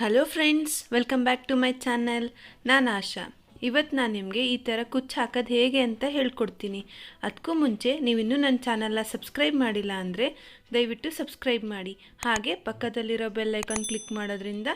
Hello friends welcome back to my channel ನಾನು ಆಶಾ. ಇವತ್ತು ನಾನು ನಿಮಗೆ ಈ ಥರ ಕುಚ್ಚು ಹಾಕೋದು ಹೇಗೆ ಅಂತ ಹೇಳ್ಕೊಡ್ತೀನಿ. ಅದಕ್ಕೂ ಮುಂಚೆ ನೀವಿನ್ನೂ ನನ್ನ ಚಾನಲ್ನ ಸಬ್ಸ್ಕ್ರೈಬ್ ಮಾಡಿಲ್ಲ ಅಂದರೆ ದಯವಿಟ್ಟು ಸಬ್ಸ್ಕ್ರೈಬ್ ಮಾಡಿ. ಹಾಗೆ ಪಕ್ಕದಲ್ಲಿರೋ ಬೆಲ್ ಐಕಾನ್ ಕ್ಲಿಕ್ ಮಾಡೋದ್ರಿಂದ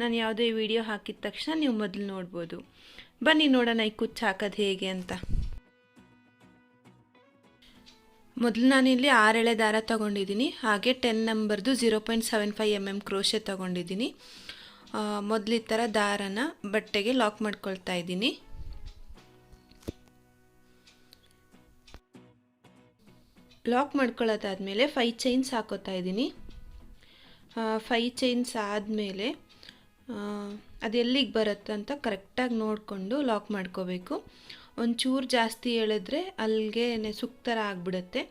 ನಾನು ಯಾವುದೇ ವಿಡಿಯೋ ಹಾಕಿದ ತಕ್ಷಣ ನೀವು ಮೊದಲು ನೋಡ್ಬೋದು. ಬನ್ನಿ ನೋಡೋಣ ಈ ಕುಚ್ಚು ಹಾಕೋದು ಹೇಗೆ ಅಂತ. ಮೊದಲು ನಾನಿಲ್ಲಿ ಆರೆಳೆ ದಾರ ತೊಗೊಂಡಿದ್ದೀನಿ ಹಾಗೆ ten ನಂಬರ್ದು zero point seven five M M crochet ತೊಗೊಂಡಿದ್ದೀನಿ ಮೊದಲು ಥರ ದಾರನ ಬಟ್ಟೆಗೆ ಲಾಕ್ ಮಾಡ್ಕೊಳ್ತಾ ಇದ್ದೀನಿ. ಲಾಕ್ ಮಾಡ್ಕೊಳ್ಳೋದಾದಮೇಲೆ ಫೈ ಚೈನ್ಸ್ ಹಾಕೋತಾ ಇದ್ದೀನಿ. ಫೈ ಚೈನ್ಸ್ ಆದಮೇಲೆ ಅದು ಎಲ್ಲಿಗೆ ಬರುತ್ತೆ ಅಂತ ಕರೆಕ್ಟಾಗಿ ನೋಡಿಕೊಂಡು ಲಾಕ್ ಮಾಡ್ಕೋಬೇಕು. ಒಂಚೂರು ಜಾಸ್ತಿ ಹೇಳಿದ್ರೆ ಅಲ್ಲಿಗೆ ಸುಕ್ ಥರ ಆಗಿಬಿಡುತ್ತೆ.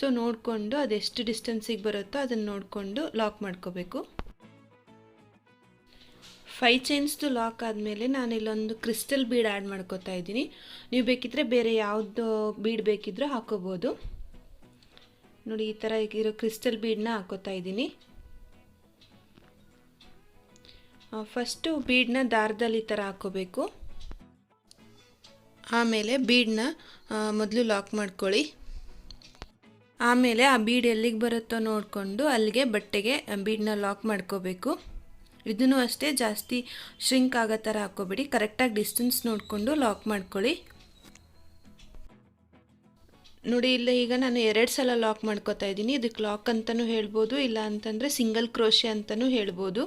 ಸೊ ನೋಡಿಕೊಂಡು ಅದೆಷ್ಟು ಡಿಸ್ಟೆನ್ಸಿಗೆ ಬರುತ್ತೋ ಅದನ್ನು ನೋಡಿಕೊಂಡು ಲಾಕ್ ಮಾಡ್ಕೋಬೇಕು. ಫೈ ಚೈನ್ಸ್ದು ಲಾಕ್ ಆದಮೇಲೆ ನಾನು ಇಲ್ಲೊಂದು ಕ್ರಿಸ್ಟಲ್ ಬೀಡ್ ಆ್ಯಡ್ ಮಾಡ್ಕೋತಾ ಇದ್ದೀನಿ. ನೀವು ಬೇಕಿದ್ದರೆ ಬೇರೆ ಯಾವುದು ಬೀಡ್ ಬೇಕಿದ್ರೂ ಹಾಕೋಬೋದು. ನೋಡಿ, ಈ ಥರ ಇರೋ ಕ್ರಿಸ್ಟಲ್ ಬೀಡನ್ನ ಹಾಕೋತಾ ಇದ್ದೀನಿ. ಫಸ್ಟು ಬೀಡನ್ನ ದಾರದಲ್ಲಿ ಈ ಥರ ಹಾಕೋಬೇಕು. ಆಮೇಲೆ ಬೀಡನ್ನ ಮೊದಲು ಲಾಕ್ ಮಾಡ್ಕೊಳ್ಳಿ. ಆಮೇಲೆ ಆ ಬೀಡ್ ಎಲ್ಲಿಗೆ ಬರುತ್ತೋ ನೋಡಿಕೊಂಡು ಅಲ್ಲಿಗೆ ಬಟ್ಟೆಗೆ ಬೀಡನ್ನ ಲಾಕ್ ಮಾಡ್ಕೋಬೇಕು. ಇದನ್ನು ಅಷ್ಟೇ ಜಾಸ್ತಿ ಶ್ರಿಂಕ್ ಆಗೋ ಥರ ಹಾಕ್ಕೋಬೇಡಿ. ಕರೆಕ್ಟಾಗಿ ಡಿಸ್ಟೆನ್ಸ್ ನೋಡಿಕೊಂಡು ಲಾಕ್ ಮಾಡ್ಕೊಳ್ಳಿ. ನೋಡಿ, ಇಲ್ಲ, ಈಗ ನಾನು ಎರಡು ಸಲ ಲಾಕ್ ಮಾಡ್ಕೋತಾ ಇದ್ದೀನಿ. ಇದಕ್ಕೆ ಲಾಕ್ ಅಂತಲೂ ಹೇಳ್ಬೋದು, ಇಲ್ಲ ಅಂತಂದರೆ ಸಿಂಗಲ್ ಕ್ರೋಶೆ ಅಂತಲೂ ಹೇಳ್ಬೋದು.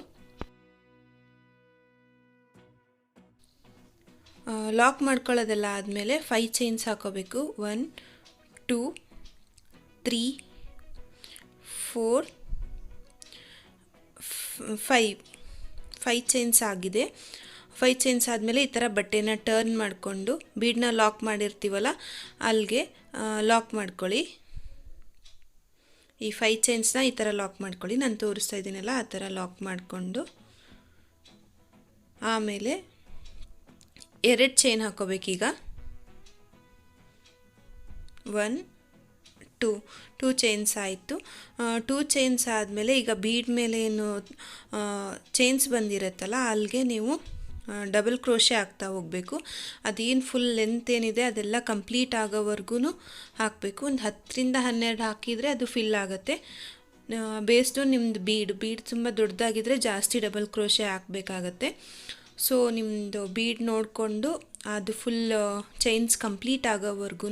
ಲಾಕ್ ಮಾಡ್ಕೊಳ್ಳೋದೆಲ್ಲ ಆದಮೇಲೆ ಫೈ ಚೈನ್ಸ್ ಹಾಕೋಬೇಕು one two three four five five chains ಆಗಿದೆ. ಫೈ ಚೈನ್ಸ್ ಆದಮೇಲೆ ಈ ಥರ ಬಟ್ಟೆನ ಟರ್ನ್ ಮಾಡಿಕೊಂಡು ಬೀಡನ್ನ ಲಾಕ್ ಮಾಡಿರ್ತೀವಲ್ಲ ಅಲ್ಲಿಗೆ ಲಾಕ್ ಮಾಡ್ಕೊಳ್ಳಿ. ಈ ಫೈ ಚೈನ್ಸ್ನ ಈ ಥರ ಲಾಕ್ ಮಾಡ್ಕೊಳ್ಳಿ. ನಾನು ತೋರಿಸ್ತಾ ಇದ್ದೀನಲ್ಲ, ಆ ಥರ ಲಾಕ್ ಮಾಡಿಕೊಂಡು. ಆಮೇಲೆ ಎರಡು ಚೈನ್ ಹಾಕೋಬೇಕೀಗ. ಒನ್ ಟೂ ಟೂ ಚೈನ್ಸ್ ಆಯಿತು. ಟೂ ಚೈನ್ಸ್ ಆದಮೇಲೆ ಈಗ ಬೀಡ್ ಮೇಲೆ ಏನು ಚೈನ್ಸ್ ಬಂದಿರುತ್ತಲ್ಲ ಅಲ್ಲಿಗೆ ನೀವು ಡಬಲ್ ಕ್ರೋಶೆ ಹಾಕ್ತಾ ಹೋಗಬೇಕು. ಅದೇನು ಫುಲ್ ಲೆಂತ್ ಏನಿದೆ, ಅದೆಲ್ಲ ಕಂಪ್ಲೀಟ್ ಆಗೋವರೆಗೂ ಹಾಕಬೇಕು. ಒಂದು ಹತ್ತರಿಂದ ಹನ್ನೆರಡು ಹಾಕಿದರೆ ಅದು ಫಿಲ್ ಆಗುತ್ತೆ. ಬೇಸ್ಡು ನಿಮ್ಮದು ಬೀಡ್ ಬೀಡ್ ತುಂಬ ದೊಡ್ಡದಾಗಿದ್ದರೆ ಜಾಸ್ತಿ ಡಬಲ್ ಕ್ರೋಶೆ ಹಾಕಬೇಕಾಗತ್ತೆ. ಸೊ ನಿಮ್ಮದು ಬೀಡ್ ನೋಡಿಕೊಂಡು ಅದು ಫುಲ್ ಚೈನ್ಸ್ ಕಂಪ್ಲೀಟ್ ಆಗೋವರೆಗೂ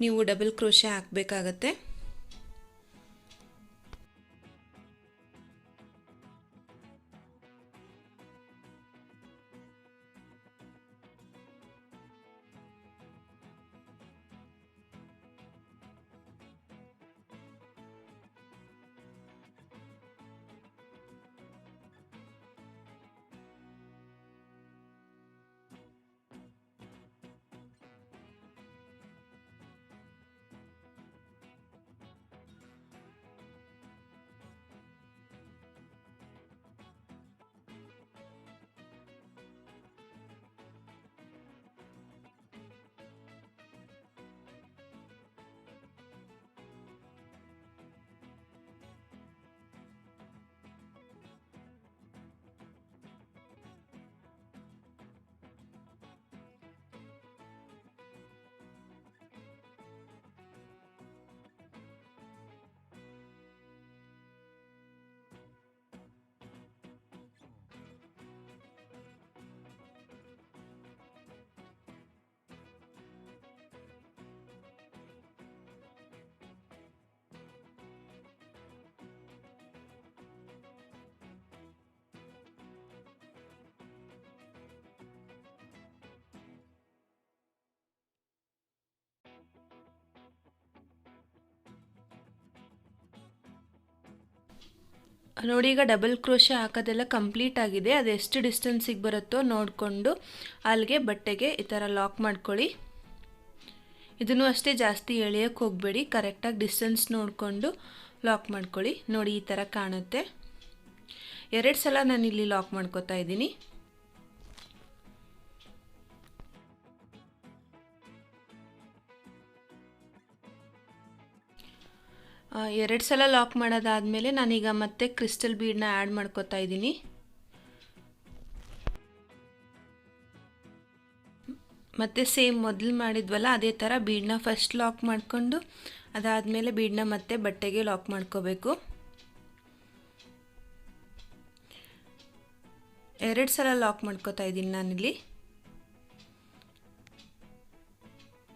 ನೀವು ಡಬಲ್ ಕ್ರೋಶೆ ಹಾಕಬೇಕಾಗತ್ತೆ. ನೋಡಿ, ಈಗ ಡಬಲ್ ಕ್ರೋಶೆ ಹಾಕೋದೆಲ್ಲ ಕಂಪ್ಲೀಟ್ ಆಗಿದೆ. ಅದು ಎಷ್ಟು ಡಿಸ್ಟೆನ್ಸಿಗೆ ಬರುತ್ತೋ ನೋಡಿಕೊಂಡು ಅಲ್ಲಿಗೆ ಬಟ್ಟೆಗೆ ಈ ಥರ ಲಾಕ್ ಮಾಡ್ಕೊಳ್ಳಿ. ಇದನ್ನು ಅಷ್ಟೇ ಜಾಸ್ತಿ ಎಳೆಯೋಕ್ಕೆ ಹೋಗಬೇಡಿ. ಕರೆಕ್ಟಾಗಿ ಡಿಸ್ಟೆನ್ಸ್ ನೋಡಿಕೊಂಡು ಲಾಕ್ ಮಾಡ್ಕೊಳ್ಳಿ. ನೋಡಿ, ಈ ಥರ ಕಾಣುತ್ತೆ. ಎರಡು ಸಲ ನಾನು ಇಲ್ಲಿ ಲಾಕ್ ಮಾಡ್ಕೋತಾ ಇದ್ದೀನಿ. ಎರಡು ಸಲ ಲಾಕ್ ಮಾಡೋದಾದಮೇಲೆ ನಾನೀಗ ಮತ್ತೆ ಕ್ರಿಸ್ಟಲ್ ಬೀಡನ್ನ ಆ್ಯಡ್ ಮಾಡ್ಕೋತಾ ಇದ್ದೀನಿ. ಮತ್ತು ಸೇಮ್ ಮೊದಲು ಮಾಡಿದ್ವಲ್ಲ, ಅದೇ ಥರ ಬೀಡನ್ನ ಫಸ್ಟ್ ಲಾಕ್ ಮಾಡಿಕೊಂಡು, ಅದಾದಮೇಲೆ ಬೀಡನ್ನ ಮತ್ತೆ ಬಟ್ಟೆಗೆ ಲಾಕ್ ಮಾಡ್ಕೋಬೇಕು. ಎರಡು ಸಲ ಲಾಕ್ ಮಾಡ್ಕೋತಾ ಇದ್ದೀನಿ ನಾನಿಲ್ಲಿ.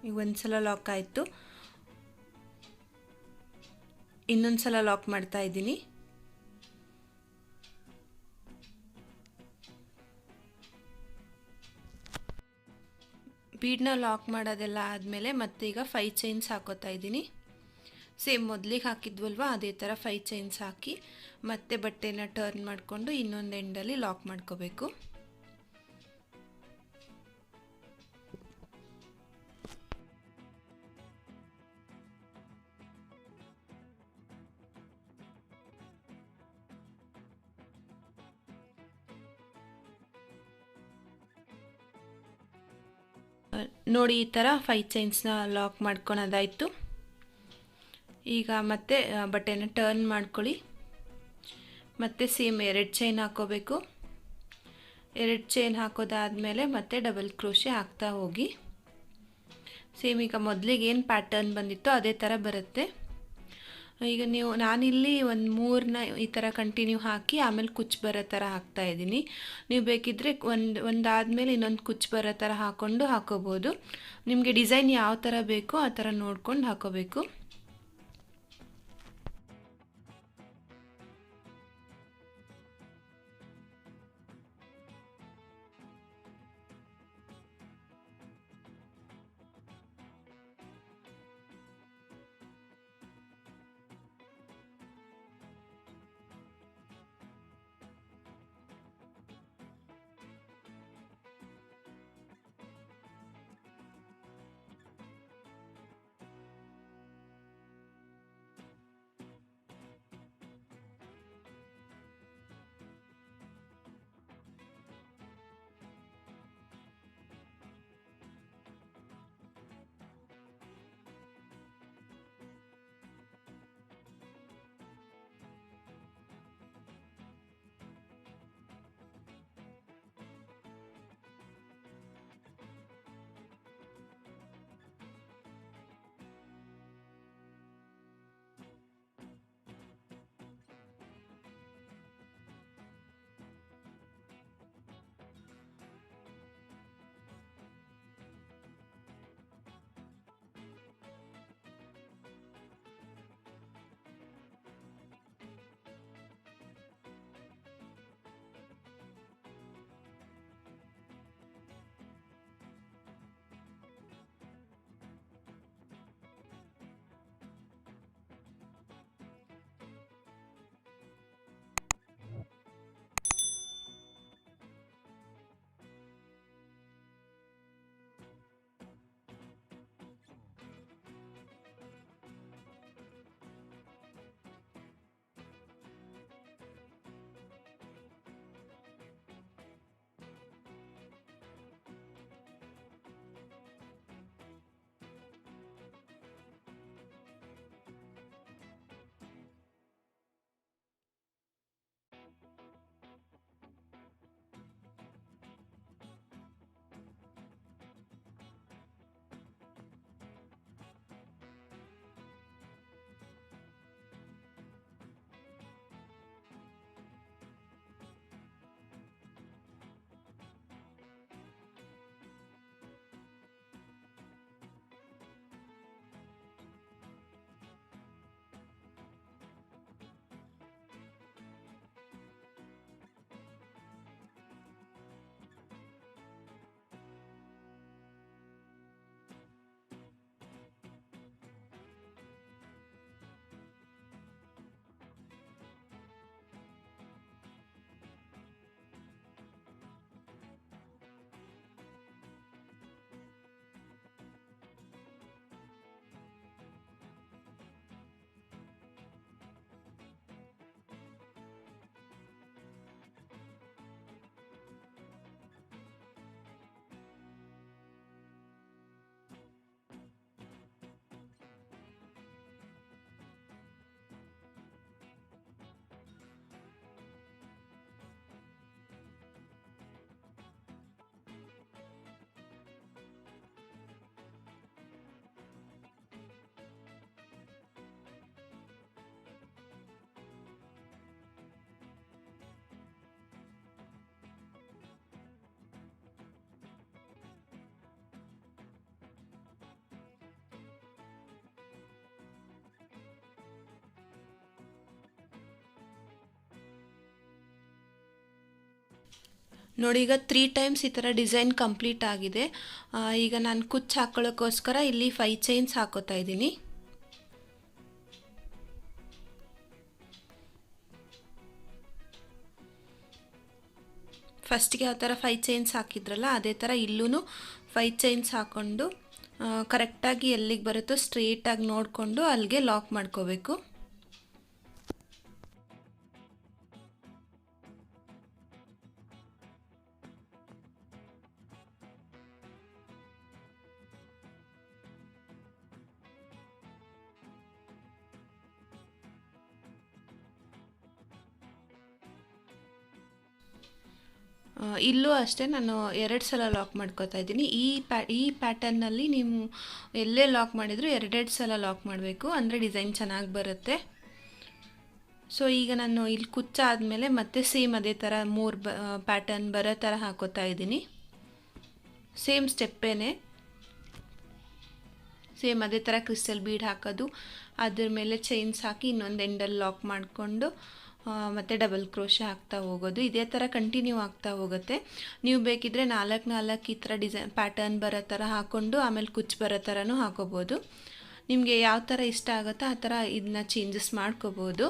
ಈಗ ಒಂದು ಸಲ ಲಾಕ್ ಆಯಿತು. ಇನ್ನೊಂದು ಸಲ ಲಾಕ್ ಮಾಡ್ತಾ ಇದ್ದೀನಿ. ಬೀಡ್ನ ಲಾಕ್ ಮಾಡೋದೆಲ್ಲ ಆದಮೇಲೆ ಮತ್ತೆ ಈಗ ಫೈ ಚೈನ್ಸ್ ಹಾಕೋತಾ ಇದ್ದೀನಿ. ಸೇಮ್ ಮೊದಲಿಗೆ ಹಾಕಿದ್ವಲ್ವ, ಅದೇ ಥರ ಫೈ ಚೈನ್ಸ್ ಹಾಕಿ ಮತ್ತೆ ಬಟ್ಟೆನ ಟರ್ನ್ ಮಾಡಿಕೊಂಡು ಇನ್ನೊಂದು ಎಂಡಲ್ಲಿ ಲಾಕ್ ಮಾಡ್ಕೋಬೇಕು. ನೋಡಿ ಈ ಥರ ಫೈ ಚೈನ್ಸ್ನ ಲಾಕ್ ಮಾಡ್ಕೊಳೋದಾಯಿತು. ಈಗ ಮತ್ತೆ ಬಟ್ಟೆನ ಟರ್ನ್ ಮಾಡ್ಕೊಳ್ಳಿ. ಮತ್ತೆ ಸೇಮ್ ಎರಡು ಚೈನ್ ಹಾಕೋಬೇಕು. ಎರಡು ಚೈನ್ ಹಾಕೋದಾದಮೇಲೆ ಮತ್ತೆ ಡಬಲ್ ಕ್ರೋಶೆ ಹಾಕ್ತಾ ಹೋಗಿ. ಸೇಮ್ ಈಗ ಮೊದಲಿಗೆ ಏನು ಪ್ಯಾಟರ್ನ್ ಬಂದಿತ್ತೋ ಅದೇ ಥರ ಬರುತ್ತೆ. ಈಗ ನೀವು, ನಾನಿಲ್ಲಿ ಒಂದು ಮೂರನ್ನ ಈ ಥರ ಕಂಟಿನ್ಯೂ ಹಾಕಿ ಆಮೇಲೆ ಕುಚ್ಚು ಬರೋ ಥರ ಹಾಕ್ತಾ ಇದ್ದೀನಿ. ನೀವು ಬೇಕಿದ್ದರೆ ಒಂದು, ಒಂದಾದಮೇಲೆ ಇನ್ನೊಂದು ಕುಚ್ಚು ಬರೋ ಥರ ಹಾಕ್ಕೊಂಡು ಹಾಕೋಬೋದು. ನಿಮಗೆ ಡಿಸೈನ್ ಯಾವ ಥರ ಬೇಕೋ ಆ ಥರ ನೋಡ್ಕೊಂಡು ಹಾಕೋಬೇಕು. ನೋಡಿ, ಈಗ ತ್ರೀ ಟೈಮ್ಸ್ ಈ ಥರ ಡಿಸೈನ್ ಕಂಪ್ಲೀಟ್ ಆಗಿದೆ. ಈಗ ನಾನು ಕುಚ್ಚು ಹಾಕೊಳ್ಳೋಕ್ಕೋಸ್ಕರ ಇಲ್ಲಿ ಫೈ ಚೈನ್ಸ್ ಹಾಕೋತಾ ಇದ್ದೀನಿ. ಫಸ್ಟ್ಗೆ ಯಾವ ಥರ ಫೈ ಚೈನ್ಸ್ ಹಾಕಿದ್ರಲ್ಲ, ಅದೇ ಥರ ಇಲ್ಲೂ ಫೈ ಚೈನ್ಸ್ ಹಾಕ್ಕೊಂಡು ಕರೆಕ್ಟಾಗಿ ಎಲ್ಲಿಗೆ ಬರುತ್ತೋ ಸ್ಟ್ರೇಟಾಗಿ ನೋಡಿಕೊಂಡು ಅಲ್ಲಿಗೆ ಲಾಕ್ ಮಾಡ್ಕೋಬೇಕು. ಇಲ್ಲೂ ಅಷ್ಟೇ ನಾನು ಎರಡು ಸಲ ಲಾಕ್ ಮಾಡ್ಕೋತಾ ಇದ್ದೀನಿ. ಈ ಪ್ಯಾ ಈ ಪ್ಯಾಟರ್ನಲ್ಲಿ ನೀವು ಎಲ್ಲೇ ಲಾಕ್ ಮಾಡಿದರೂ ಎರಡೆರಡು ಸಲ ಲಾಕ್ ಮಾಡಬೇಕು. ಅಂದರೆ ಡಿಸೈನ್ ಚೆನ್ನಾಗಿ ಬರುತ್ತೆ. ಸೊ ಈಗ ನಾನು ಇಲ್ಲಿ ಕುಚ್ಚ ಆದಮೇಲೆ ಮತ್ತೆ ಸೇಮ್ ಅದೇ ಥರ ಮೂರು ಬ ಪ್ಯಾಟರ್ನ್ ಬರೋ ಥರ ಹಾಕೋತಾ ಇದ್ದೀನಿ. ಸೇಮ್ ಸ್ಟೆಪ್ಪೇನೆ ಸೇಮ್ ಅದೇ ಥರ ಕ್ರಿಸ್ಟಲ್ ಬೀಡ್ ಹಾಕೋದು. ಅದ್ರ ಮೇಲೆ ಚೈನ್ಸ್ ಹಾಕಿ ಇನ್ನೊಂದು ಎಂಡಲ್ಲಿ ಲಾಕ್ ಮಾಡಿಕೊಂಡು ಮತ್ತು ಡಬಲ್ ಕ್ರೋಶ ಹಾಕ್ತಾ ಹೋಗೋದು. ಇದೇ ಥರ ಕಂಟಿನ್ಯೂ ಆಗ್ತಾ ಹೋಗುತ್ತೆ. ನೀವು ಬೇಕಿದ್ದರೆ ನಾಲ್ಕು ನಾಲ್ಕು ಈ ಥರ ಡಿಸೈನ್ ಪ್ಯಾಟರ್ನ್ ಬರೋ ಥರ ಹಾಕ್ಕೊಂಡು ಆಮೇಲೆ ಕುಚ್ ಬರೋ ಥರನೂ ಹಾಕೋಬೋದು. ನಿಮಗೆ ಯಾವ ಥರ ಇಷ್ಟ ಆಗುತ್ತೋ ಆ ಥರ ಇದನ್ನ ಚೇಂಜಸ್ ಮಾಡ್ಕೋಬೋದು.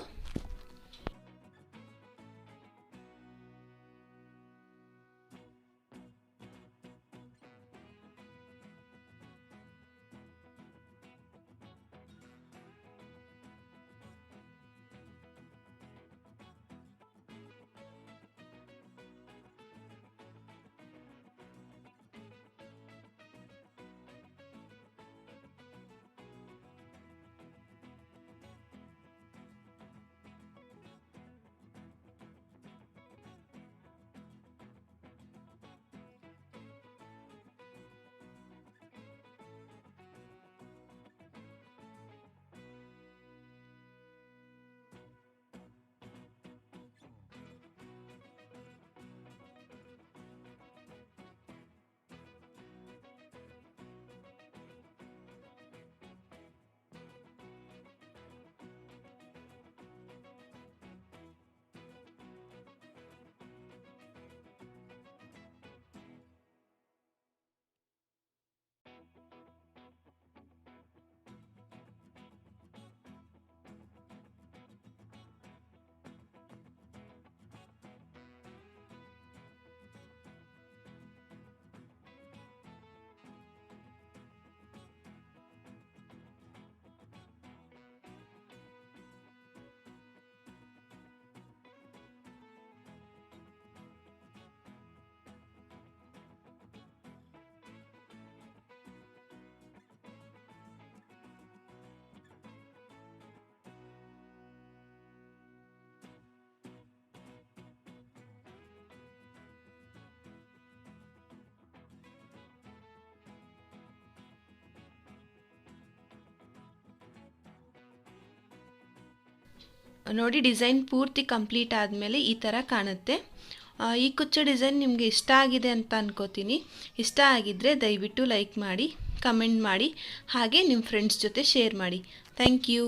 ನೋಡಿ, ಡಿಸೈನ್ ಪೂರ್ತಿ ಕಂಪ್ಲೀಟ್ ಆದಮೇಲೆ ಈ ಥರ ಕಾಣುತ್ತೆ. ಈ ಕುಚ್ಚು ಡಿಸೈನ್ ನಿಮಗೆ ಇಷ್ಟ ಆಗಿದೆ ಅಂತ ಅನ್ಕೋತೀನಿ. ಇಷ್ಟ ಆಗಿದ್ದರೆ ದಯವಿಟ್ಟು ಲೈಕ್ ಮಾಡಿ, ಕಮೆಂಟ್ ಮಾಡಿ, ಹಾಗೆ ನಿಮ್ಮ ಫ್ರೆಂಡ್ಸ್ ಜೊತೆ ಶೇರ್ ಮಾಡಿ. Thank you